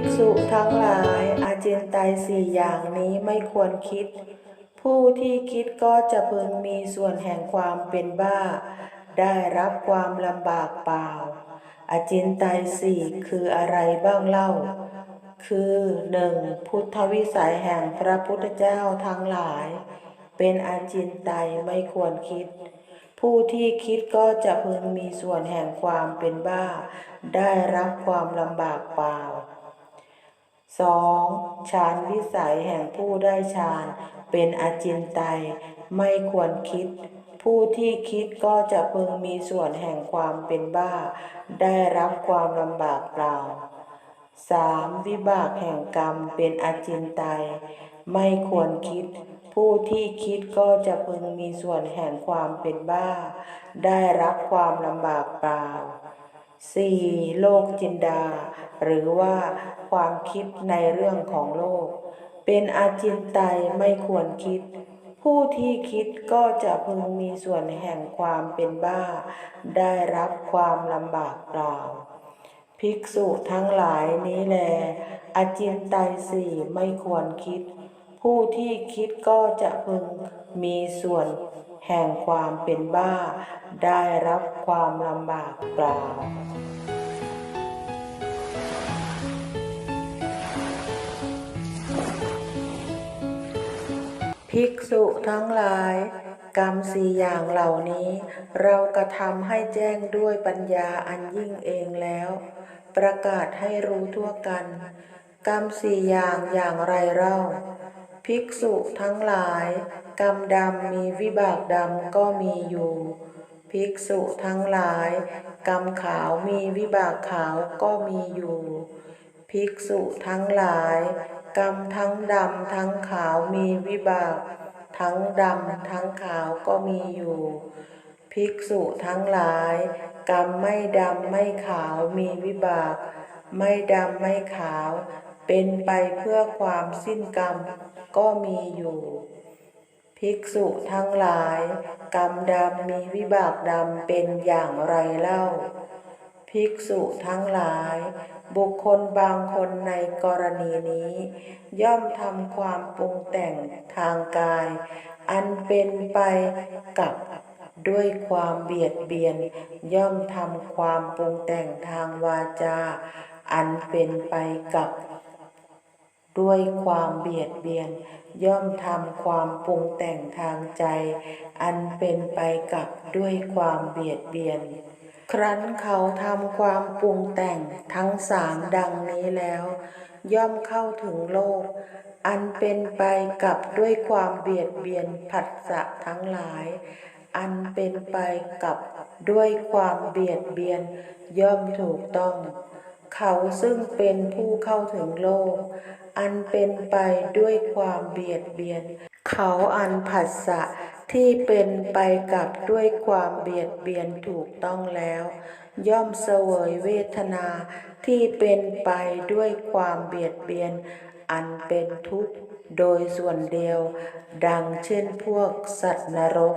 กษุทั้งหลายอาเจนไตยสี่อย่างนี้ไม่ควรคิด ผู้ที่คิดก็จะพึงมีส่วนแห่งความเป็นบ้า ได้รับความลำบากเปล่า อาจินไตยสี่คืออะไรบ้างเล่า คือหนึ่งพุทธวิสัยแห่งพระพุทธเจ้าทั้งหลาย เป็นอาจินไตยไม่ควรคิดผู้ที่คิดก็จะพึงมีส่วนแห่งความเป็นบ้า ได้รับความลำบากเปล่า 2. ฌานวิสัยแห่งผู้ได้ฌานเป็นอาจินไตยไม่ควรคิด ผู้ที่คิดก็จะพึงมีส่วนแห่งความเป็นบ้า ได้รับความลำบากเปล่า 3. วิบากแห่งกรรมเป็นอาจินไตยไม่ควรคิด ผู้ที่คิดก็จะพึงมีส่วนแห่งความเป็นบ้า ได้รับความลำบากเปล่า 4. โลกจินดา หรือว่าความคิดในเรื่องของโลก เป็นอาจินไตยไม่ควรคิด ผู้ที่คิดก็จะพึงมีส่วนแห่งความเป็นบ้า ได้รับความลำบากเปล่า ภิกษุทั้งหลายนี้แล อาจินไตยสี่ไม่ควรคิด ผู้ที่คิดก็จะพึงมีส่วน แห่งความเป็นบ้า ได้รับความลำบากเปล่าภิกษุทั้งหลายกรรมสี่อย่างเหล่านี้ เรากระทำให้แจ้งด้วยปัญญาอันยิ่งเองแล้ว ประกาศให้รู้ทั่วกัน กรรมสี่อย่างอย่างไรเล่าภิกษุทั้งหลาย กรรมดำมีวิบากดำก็มีอยู่ ภิกษุทั้งหลาย กรรมขาวมีวิบากขาวก็มีอยู่ ภิกษุทั้งหลาย กรรมทั้งดำทั้งขาวมีวิบาก ทั้งดำทั้งขาวก็มีอยู่ ภิกษุทั้งหลาย กรรมไม่ดำไม่ขาวมีวิบาก ไม่ดำไม่ขาว เป็นไปเพื่อความสิ้นกรรมก็มีอยู่ ภิกษุทั้งหลาย กรรมดำมีวิบากดำเป็นอย่างไรเล่า ภิกษุทั้งหลาย บุคคลบางคนในกรณีนี้ ย่อมทำความปรุงแต่งทางกาย อันเป็นไปกับด้วยความเบียดเบียน ย่อมทำความปรุงแต่งทางวาจา อันเป็นไปกับ ด้วยความเบียดเบียน ย่อมทำความปรุงแต่งทางใจ อันเป็นไปกับด้วยความเบียดเบียน ครั้นเขาทำความปรุงแต่งทั้งสามดังนี้แล้ว ย่อมเข้าถึงโลก อันเป็นไปกับด้วยความเบียดเบียนผัสสะทั้งหลาย อันเป็นไปกับด้วยความเบียดเบียน ย่อมถูกต้อง เขาซึ่งเป็นผู้เข้าถึงโลก อันเป็นไปด้วยความเบียดเบียน เขาอันผัสสะที่เป็นไปกับด้วยความเบียดเบียนถูกต้องแล้ว ย่อมเสวยเวทนาที่เป็นไปด้วยความเบียดเบียน อันเป็นทุกข์โดยส่วนเดียว ดังเช่นพวกสัตว์นรก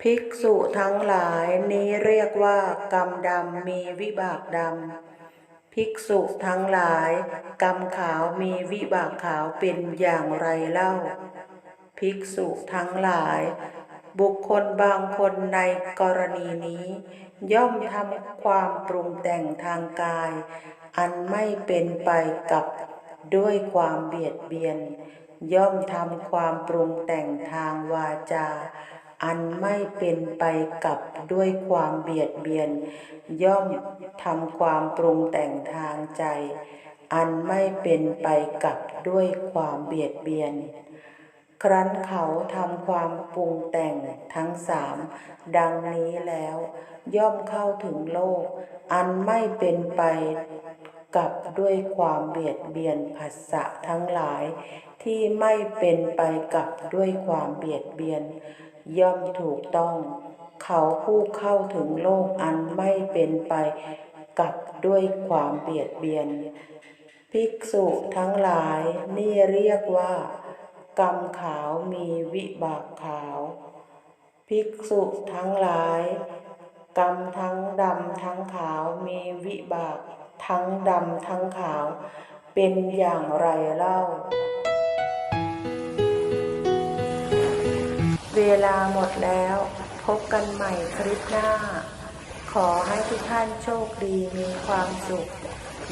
ภิกษุทั้งหลายนี้เรียกว่ากรรมดำมีวิบากดำ ภิกษุทั้งหลาย กรรมขาวมีวิบากขาวเป็นอย่างไรเล่า ภิกษุทั้งหลาย บุคคลบางคนในกรณีนี้ ย่อมทำความปรุงแต่งทางกาย อันไม่เป็นไปกับด้วยความเบียดเบียน ย่อมทำความปรุงแต่งทางวาจา อันไม่เป็นไปกับด้วยความเบียดเบียน ย่อมทำความปรุงแต่งทางใจ อันไม่เป็นไปกับด้วยความเบียดเบียน ครั้นเขาทำความปรุงแต่งทั้งสามดังนี้แล้ว ย่อมเข้าถึงโลก อันไม่เป็นไปกับด้วยความเบียดเบียนผัสสะทั้งหลาย ที่ไม่เป็นไปกับด้วยความเบียดเบียน ย่อมถูกต้อง เขาผู้เข้าถึงโลกอันไม่เป็นไปกับด้วยความเบียดเบียน ภิกษุทั้งหลายนี่เรียกว่ากรรมขาวมีวิบากขาว ภิกษุทั้งหลายกรรมทั้งดำทั้งขาวมีวิบากทั้งดำทั้งขาว เป็นอย่างไรเล่า ลาหมดแล้ว พบกันใหม่คลิปหน้า ขอให้ทุกท่านโชคดีมีความสุข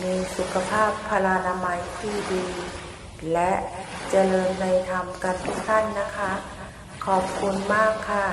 มีสุขภาพพลานามัยที่ดี และเจริญในธรรมกันทุกท่านนะคะ ขอบคุณมากค่ะ